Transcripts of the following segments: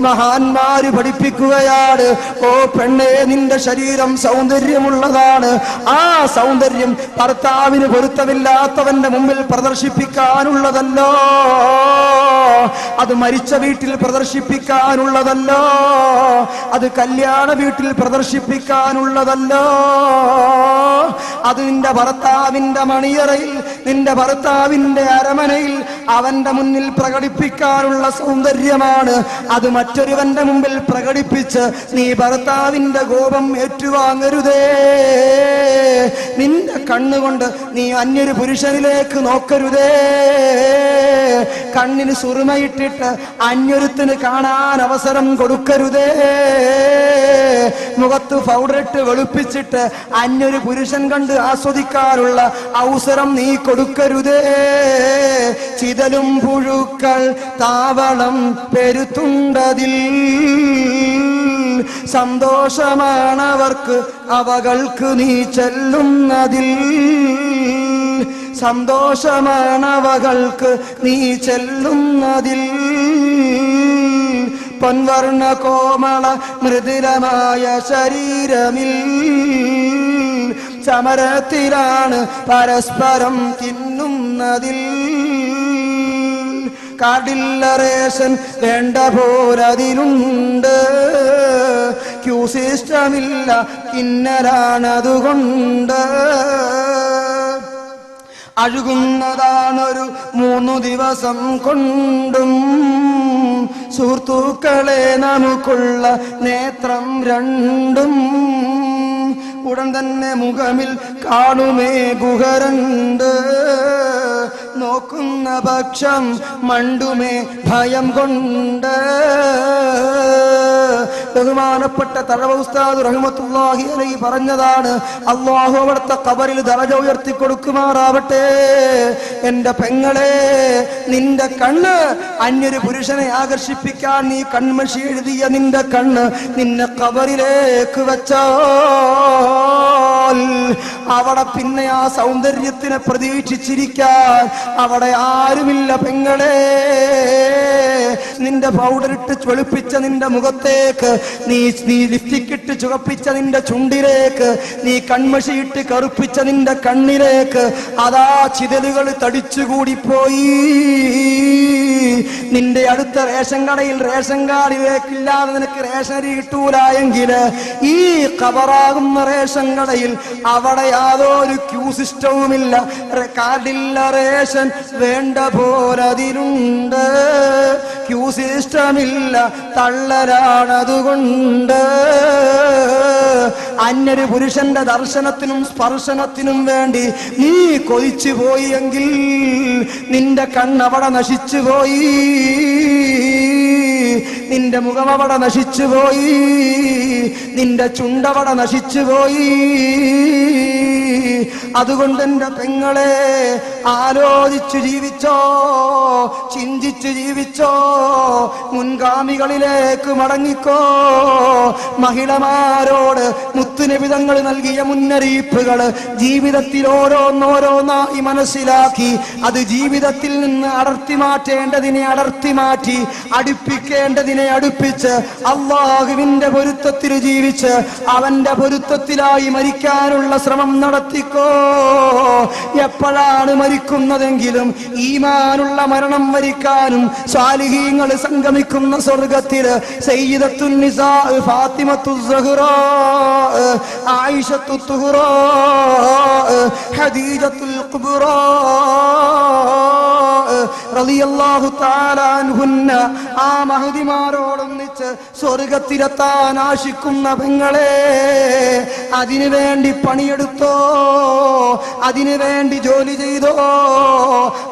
മഹാന്മാര് പഠിപ്പിക്കുകയാണ്. ഓ പെണ്ണെ നിന്റെ ശരീരം സൗന്ദര്യമുള്ളതാണ്. ആ സൗന്ദര്യം ഭർത്താവിന് പൊരുത്തമില്ലാത്തവന്റെ മുമ്പിൽ പ്രദർശിപ്പിക്കാനുള്ളതല്ലോ. അത് മരിച്ച വീട്ടിൽ പ്രദർശിപ്പിക്കാനുള്ളതല്ലോ. അത് കല്യാണ വീട്ടിൽ പ്രദർശിപ്പിക്കാനുള്ളതല്ലോ. അത് നിന്റെ ഭർത്താവിന്റെ മണിയറയിൽ നിന്റെ ഭർത്താവിന്റെ അരമനയിൽ അവന്റെ മുന്നിൽ പ്രകടിപ്പിക്കാനുള്ള സൗന്ദര്യമാണ്. അത് മറ്റൊരുവന്റെ മുമ്പിൽ പ്രകടിപ്പിച്ച് നീ ഭർത്താവിന്റെ കോപം ഏറ്റുവാങ്ങരുതേ. നിന്റെ കണ്ണുകൊണ്ട് നീ അന്യൊരു പുരുഷനിലേക്ക് നോക്കരുതേ. കണ്ണിന് സുറുമയിട്ടിട്ട് അന്യൊരുത്തിന് കാണാൻ അവസരം കൊടുക്കരുതേ. മുഖത്ത് പൗഡറിട്ട് വെളുപ്പിച്ചിട്ട് അന്യൊരു പുരുഷൻ കണ്ട് ആസ്വദിക്കാനുള്ള അവസരം നീ കൊടുക്കരുതേ. ചിതലും പുഴുക്കൾ താവളം പെരുത്തുണ്ടതിൽ. സന്തോഷമാണവർക്ക് അവകൾക്ക് നീ ചെല്ലുന്നതിൽ. സന്തോഷമാണവകൾക്ക് നീ ചെല്ലുന്നതിൽ. പൊൻവർണ കോമള മൃദുലമായ ശരീരമിൽ. സമരത്തിലാണ് പരസ്പരം തിന്നുന്നതിൽ. കാടില്ലറേഷൻ വേണ്ട പോരതിലുണ്ട്. ക്യൂ സിസ്റ്റമില്ല കിന്നരാണതുകൊണ്ട് അഴുകുന്നതാണൊരു മൂന്നു ദിവസം കൊണ്ടും. സുഹൃത്തുക്കളെ നമുക്കുള്ള നേത്രം രണ്ടും. ഉടൻ തന്നെ മുഖമിൽ കാണുമേ ഗുഹരണ്ട്. നോക്കുന്ന പക്ഷം മണ്ടുമേ ഭയം കൊണ്ട്. ബഹുമാനപ്പെട്ട തഴവ ഉസ്താദ് റഹ്മത്തുള്ളാഹി അലൈ പറഞ്ഞതാണ് അള്ളാഹു അവിടുത്തെ കബറിൽ ദറജ ഉയർത്തി കൊടുക്കുമാറാവട്ടെ. എന്റെ പെങ്ങളെ നിന്റെ കണ്ണ് അന്യൊരു പുരുഷനെ ആകർഷിപ്പിക്കാൻ നീ കൺമഷി എഴുതിയ നിന്റെ കണ്ണ് നിന്നെ കബറിലേക്ക് വെച്ചാൽ അവിടെ പിന്നെ ആ സൗന്ദര്യത്തിനെ പ്രതീക്ഷിച്ചിരിക്കാൻ അവിടെ ആരുമില്ല പെങ്ങളെ. നിന്റെ പൗഡർ ഇട്ട് നിന്റെ മുഖത്തേക്ക് നീ നീ ലിപ്സ്റ്റിക് ഇട്ട് ചുവപ്പിച്ച നിന്റെ ചുണ്ടിലേക്ക് നീ കൺമഷിയിട്ട് കറുപ്പിച്ച നിന്റെ കണ്ണിലേക്ക് അതാ ചിതലുകൾ തടിച്ചുകൂടിപ്പോയി. നിന്റെ അടുത്ത റേഷൻ കടയിൽ റേഷൻ കാർഡിലേക്കില്ലാതെ നിനക്ക് റേഷൻ അരി ഈ കവറാകുന്ന റേഷൻ കടയിൽ അവിടെ യാതൊരു ക്യൂ സിസ്റ്റവുമില്ല. കാർഡില്ല റേഷൻ വേണ്ട പോലതിലുണ്ട് ക്യൂ സിസ്റ്റമില്ല തള്ളരാണതുകൊണ്ട്. അന്യൊരു പുരുഷന്റെ ദർശനത്തിനും സ്പർശനത്തിനും വേണ്ടി നീ കൊതിച്ചു പോയി എങ്കിൽ നിന്റെ കണ്ണവിടെ നശിച്ചു പോയി. നിന്റെ മുഖമവട നശിച്ചു പോയി. നിന്റെ ചുണ്ടവട നശിച്ചുപോയി അതുകൊണ്ട് എന്റെ പെങ്ങളെ ആലോചിച്ചു ജീവിച്ചോ ചിന്തിച്ചു ജീവിച്ചോ മുൻഗാമികളിലേക്ക് മടങ്ങിക്കോ. മഹിളമാരോട് മുത്തുനിബിതങ്ങൾ നൽകിയ മുന്നറിയിപ്പുകൾ ജീവിതത്തിൽ ഓരോന്നോരോന്നായി മനസ്സിലാക്കി അത് ജീവിതത്തിൽ നിന്ന് അടർത്തി മാറ്റേണ്ടതിനെ അടർത്തി മാറ്റി അടുപ്പിക്കേണ്ടതിനെ അടുപ്പിച്ച് അള്ളാഹുവിന്റെ പൊരുത്തത്തിൽ ജീവിച്ച് അവന്റെ പൊരുത്തത്തിലായി മരിക്കാനുള്ള ശ്രമം നടത്തിക്കോ. എപ്പോഴാണ് മരിക്കുന്നതെങ്കിലും ഈമാനുള്ള മരണം വരിക്കാനും സാലിഹീങ്ങൾ സംഗമിക്കുന്ന സ്വർഗത്തിൽ ഹദീജത്തുൽ അൻഹുന്ന ആ മഹതിമാരോടൊന്നിച്ച് സ്വർഗത്തിലെത്താൻ ആശിക്കുന്ന പെങ്ങളെ അതിനു വേണ്ടി പണിയെടുത്തോ അതിനു വേണ്ടി ജോലി ചെയ്തോ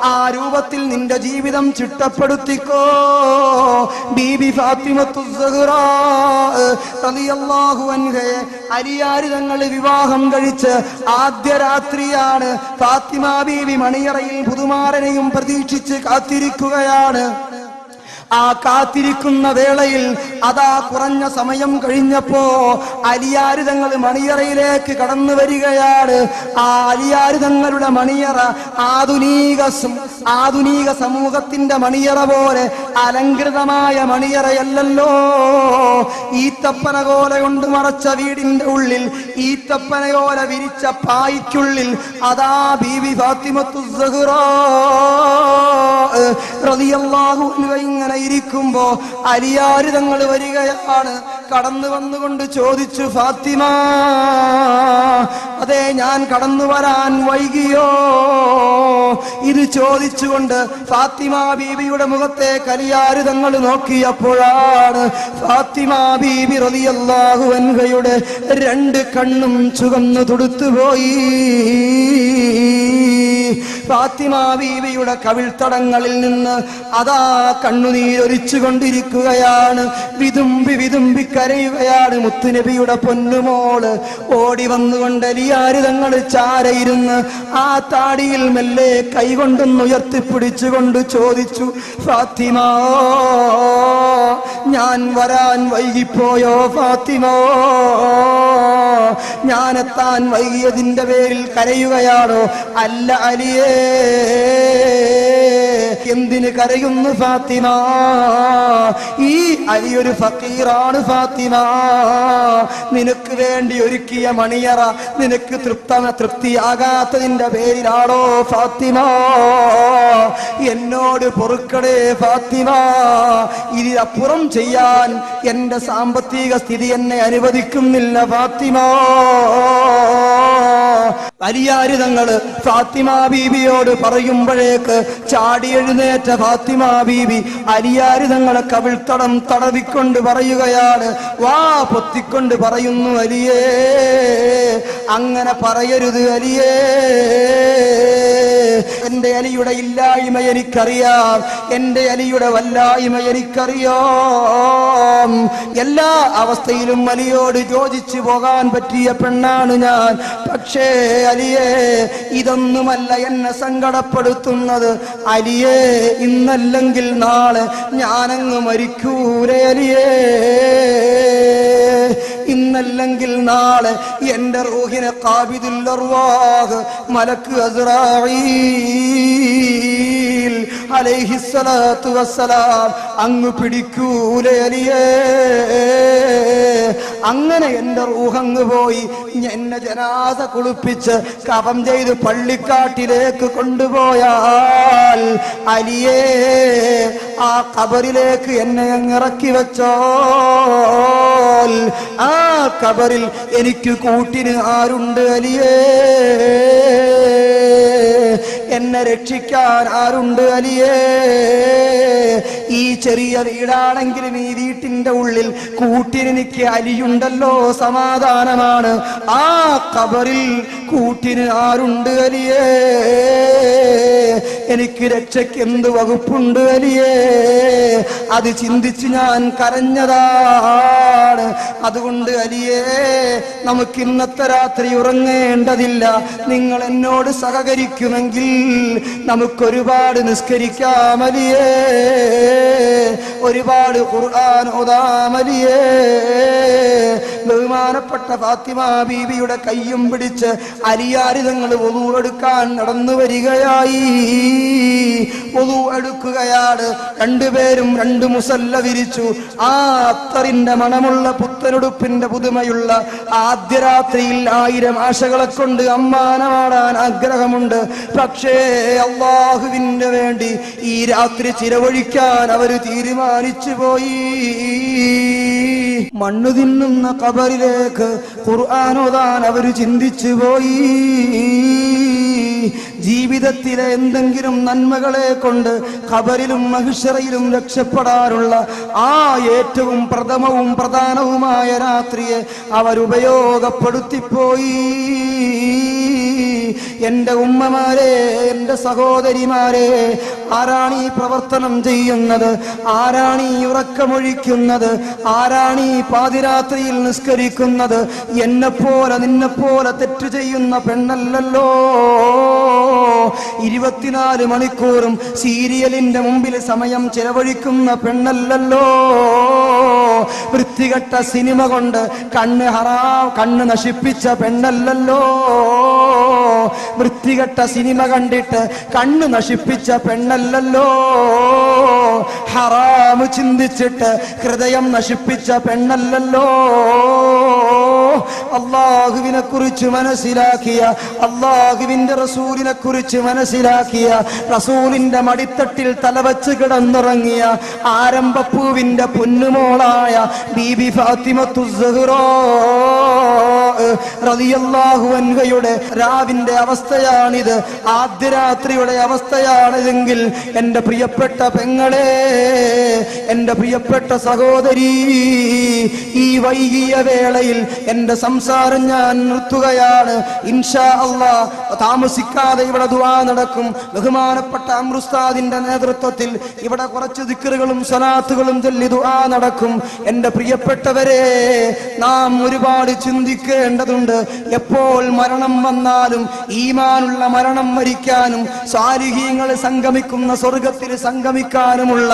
ആ രൂപത്തിൽ നിന്റെ ജീവിതം ചിട്ടപ്പെടുത്തിക്കോ. ബീബി ഫാത്തിമത്തു സഹ്റാ റളിയല്ലാഹു അൻഹയെ അരിയാരി തങ്ങൾ വിവാഹം കഴിച്ച് ആദ്യ രാത്രിയാണ് ഫാത്തിമ ബീവി മണിയറയിൽ പുതുമാരനെയും പ്രതീക്ഷിച്ച് കാത്തിരിക്കുകയാണ്. ആ കാത്തിരിക്കുന്ന വേളയിൽ അതാ കുറഞ്ഞ സമയം കഴിഞ്ഞപ്പോ അലിയാരിതങ്ങൾ മണിയറയിലേക്ക് കടന്നു വരികയാണ്. ആ അലിയാരിതങ്ങളുടെ മണിയറ ആധുനിക ആധുനിക സമൂഹത്തിന്റെ മണിയറ പോലെ അലങ്കൃതമായ മണിയറയല്ലോ ഈത്തപ്പന കോല കൊണ്ട് മറച്ച വീടിന്റെ ഉള്ളിൽ ഈത്തപ്പന കോല വിരിച്ച പായിക്കുള്ളിൽ അതാ ബീവി ഫാത്തിമത്തു ഇങ്ങനെ ഇരിക്കുമ്പോ അലിയാര് തങ്ങൾ വരികയാണ്. കടന്നു വന്നുകൊണ്ട് ചോദിച്ചു ഫാത്തിമ അതെ ഞാൻ കടന്നു വരാൻ വൈകിയോ? ഇത് ചോദിച്ചുകൊണ്ട് ഫാത്തിമ ബീബിയുടെ മുഖത്തെ കലിയാരു തങ്ങൾ നോക്കിയപ്പോഴാണ് ഫാത്തിമ ബീബി റതിയല്ലാഹു അൻഹയുടെ രണ്ട് കണ്ണും ചുവന്നു തുടുത്തുപോയി. ഫാത്തിമ ബീവിയുടെ കവിൾത്തടങ്ങളിൽ നിന്ന് അതാ കണ്ണുനീരൊലിച്ചു കൊണ്ടിരിക്കുകയാണ് വിതുമ്പി വിതുമ്പി കരയുകയാണ് മുത്തുനബിയുടെ പൊന്നുമോൾ. ഓടി വന്നുകൊണ്ട് അലിയാര് തങ്ങൾ ചാരയിരുന്ന് ആ താടിയിൽ മെല്ലെ കൈകൊണ്ടൊന്നുയർത്തിപ്പിടിച്ചുകൊണ്ട് ചോദിച്ചു ഫാത്തിമ ഞാൻ വരാൻ വൈകിപ്പോയോ ഫാത്തിമോ? ഞാനെത്താൻ വൈകിയതിന്റെ പേരിൽ കരയുകയാണോ? അല്ല അലിയേ എന്തിന് കരയുന്നു ഫാത്തിമ? ഈ അലിയൊരു ഫക്കീറാണ് ഫാത്തിമ. നിനക്ക് വേണ്ടി ഒരുക്കിയ മണിയറ നിനക്ക് തൃപ്ത തൃപ്തിയാകാത്തതിന്റെ പേരിലാണോ ഫാത്തിമ? എന്നോട് പൊറുക്കടേ ഫാത്തിമ. ഇതിനപ്പുറം ചെയ്യാൻ എന്റെ സാമ്പത്തിക സ്ഥിതി എന്നെ അനുവദിക്കുന്നില്ല ഫാത്തിമ. വലിയാര് തങ്ങൾ ഫാത്തിമ ബീബിയോട് പറയുമ്പോഴേക്ക് ചാടി എഴുന്നേറ്റ ഫാത്തിമ ബീബി അലിയാരി തങ്ങളെ കവിൾത്തടം തടവിക്കൊണ്ട് പറയുകയാണ് വാ പൊത്തിക്കൊണ്ട് പറയുന്നു അലിയേ അങ്ങനെ പറയരുത് അലിയേ. എന്റെ അലിയുടെ ഇല്ലായ്മ എനിക്കറിയാം. എന്റെ അലിയുടെ വല്ലായ്മ എനിക്കറിയാം. എല്ലാ അവസ്ഥയിലും അലിയോട് യോജിച്ചു പോകാൻ പറ്റിയ പെണ്ണാണ് ഞാൻ. പക്ഷേ അലിയെ ഇതൊന്നുമല്ല എന്നെ സങ്കടപ്പെടുത്തുന്നത്. അലിയെ ഇന്നല്ലെങ്കിൽ നാളെ ഞാനങ്ങ് മരിക്കൂലേ അലിയേ. ഇന്നല്ലെങ്കിൽ നാളെ എന്റെ റൂഹിനെ കാബിദുൽ അർവാഹ് മലക്ക് അസ്രായീൽ അലൈഹിസ്സലാത്തു വസ്സലാം അങ്ങ് പിടിക്കൂലേ അലിയേ. അങ്ങനെ എന്റെ റൂഹങ്ങ് പോയി. എന്നെ ജനാസ കുളിപ്പിച്ച് കവം ചെയ്ത് പള്ളിക്കാട്ടിലേക്ക് കൊണ്ടുപോയാൽ അലിയേ ആ കബറിലേക്ക് എന്നെ ഇറക്കി വെച്ചോ ആ കബറിൽ എനിക്ക് കൂട്ടിന് ആരുണ്ട് അലിയേ? എന്നെ രക്ഷിക്കാൻ ആരുണ്ട് അലിയേ? ഈ ചെറിയ വീടാണെങ്കിലും ഈ വീട്ടിന്റെ ഉള്ളിൽ കൂട്ടിനെനിക്ക് അലിയുണ്ടല്ലോ സമാധാനമാണ്. ആ കബറിൽ കൂട്ടിന് ആരുണ്ട് അലിയേ? എനിക്ക് രക്ഷയ്ക്ക് എന്ത് വകുപ്പുണ്ട് അലിയേ? അത് ചിന്തിച്ച് ഞാൻ കരഞ്ഞതാണ്. അതുകൊണ്ട് അലിയേ നമുക്ക് ഇന്നത്തെ രാത്രി ഉറങ്ങേണ്ടതില്ല. നിങ്ങൾ എന്നോട് സഹകരിക്കുമെങ്കിൽ നമുക്കൊരുപാട് നിസ്കരിക്കാം അലിയേ. ഒരുപാട് ഖുർആൻ ഉദാമലിയേ. ബഹുമാനപ്പെട്ട ഫാത്തിമ ബീവിയുടെ കയ്യും പിടിച്ച് അലിയാരിതങ്ങൾ ഒതു എടുക്കാൻ നടന്നു വരികയായി. ഒതു എടുക്കുകയാണ്. രണ്ടുപേരും രണ്ടു മുസല്ല വിരിച്ചു. ആ അത്തറിന്റെ മണമുള്ള പുത്തനുടുപ്പിന്റെ പുതുമയുള്ള ആദ്യ രാത്രിയിൽ ആയിരം ആശകളെ കൊണ്ട് അമ്മാനമാടാൻ ആഗ്രഹമുണ്ട്. പക്ഷേ അള്ളാഹുവിന് വേണ്ടി ഈ രാത്രി ചിലവഴിക്കാൻ അവർ തീരുമാനിച്ചു പോയി. മണ്ണു തിന്നുന്ന കബറിലേക്ക് ഖുർആാനോദാൻ അവർ ചിന്തിച്ചു പോയി. ജീവിതത്തിലെ എന്തെങ്കിലും നന്മകളെ കൊണ്ട് ഖബറിലും മഹിഷറയിലും രക്ഷപ്പെടാനുള്ള ആ ഏറ്റവും പ്രഥമവും പ്രധാനവുമായ രാത്രിയെ അവരുപയോഗപ്പെടുത്തിപ്പോയി എന്റെ ഉമ്മമാരെ എന്റെ സഹോദരിമാരെ ആരാണ് ഈ പ്രവർത്തനം ചെയ്യുന്നത്? ആരാണ് ഈ ഉറക്കമൊഴിക്കുന്നത്? ആരാണ് ഈ പാതിരാത്രിയിൽ നിസ്കരിക്കുന്നത്? എന്നെപ്പോലെ നിന്നെപ്പോലെ തെറ്റു ചെയ്യുന്ന പെണ്ണല്ലല്ലോ. ഇരുപത്തിനാല് മണിക്കൂറും സീരിയലിന്റെ മുമ്പിൽ സമയം ചെലവഴിക്കുന്ന പെണ്ണല്ലല്ലോ. വൃത്തികെട്ട സിനിമ കൊണ്ട് കണ്ണ് ഹറാ കണ്ണ് നശിപ്പിച്ച പെണ്ണല്ലല്ലോ. വൃത്തികെട്ട സിനിമ കണ്ടിട്ട് കണ്ണ് നശിപ്പിച്ച പെണ്ണല്ലല്ലോ. ഹറാമ് ചിന്തിച്ചിട്ട് ഹൃദയം നശിപ്പിച്ച പെണ്ണല്ലല്ലോ. അള്ളാഹുവിനെ കുറിച്ച് മനസ്സിലാക്കിയ അള്ളാഹുവിന്റെ റസൂലിനെ കുറിച്ച് മനസ്സിലാക്കിയ റസൂലിന്റെ മടിത്തട്ടിൽ തലവച്ച് കിടന്നുറങ്ങിയ ആരംഭപ്പൂവിന്റെ പൊന്നുമോളായ ബീബി ഫാത്തിമത്തു സുഹ്റാ അൻഹയുടെ രാവിന്റെ അവസ്ഥയാണിത്. ആദ്യ രാത്രിയുടെ അവസ്ഥയാണിതെങ്കിൽ എന്റെ പ്രിയപ്പെട്ട പെങ്ങളെ എന്റെ പ്രിയപ്പെട്ട സഹോദരി ഈ വൈകിയ വേളയിൽ എന്റെ സംസാരം ഞാൻ നിർത്തുകയാണ്. ഇൻഷാ അള്ളാ താമസിക്കാതെ ഇവിടെ ദുവാ നടക്കും. ബഹുമാനപ്പെട്ട അമൃസ്താദിന്റെ നേതൃത്വത്തിൽ ഇവിടെ കുറച്ച് ദിക്കറുകളും സലാത്തുകളും ചൊല്ലി ദുവാ നടക്കും. എന്റെ പ്രിയപ്പെട്ടവരെ നാം ഒരുപാട് ചിന്തിക്കേണ്ടതുണ്ട്. എപ്പോൾ മരണം വന്നാലും ഈമാനുള്ള മരണം മരിക്കാനും സാരിഹീങ്ങൾ സംഗമിക്കുന്ന സ്വർഗത്തിൽ സംഗമിക്കാനുമുള്ള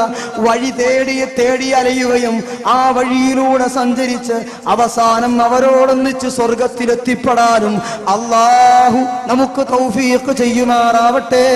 വഴി തേടി തേടി അലയുകയും ആ വഴിയിലൂടെ സഞ്ചരിച്ച് അവസാനം അവരോടൊന്നിച്ച് സ്വർഗത്തിലെത്തിപ്പെടാനും അള്ളാഹു നമുക്ക് തൗഫീഖ് ചെയ്യുമാറാവട്ടെ.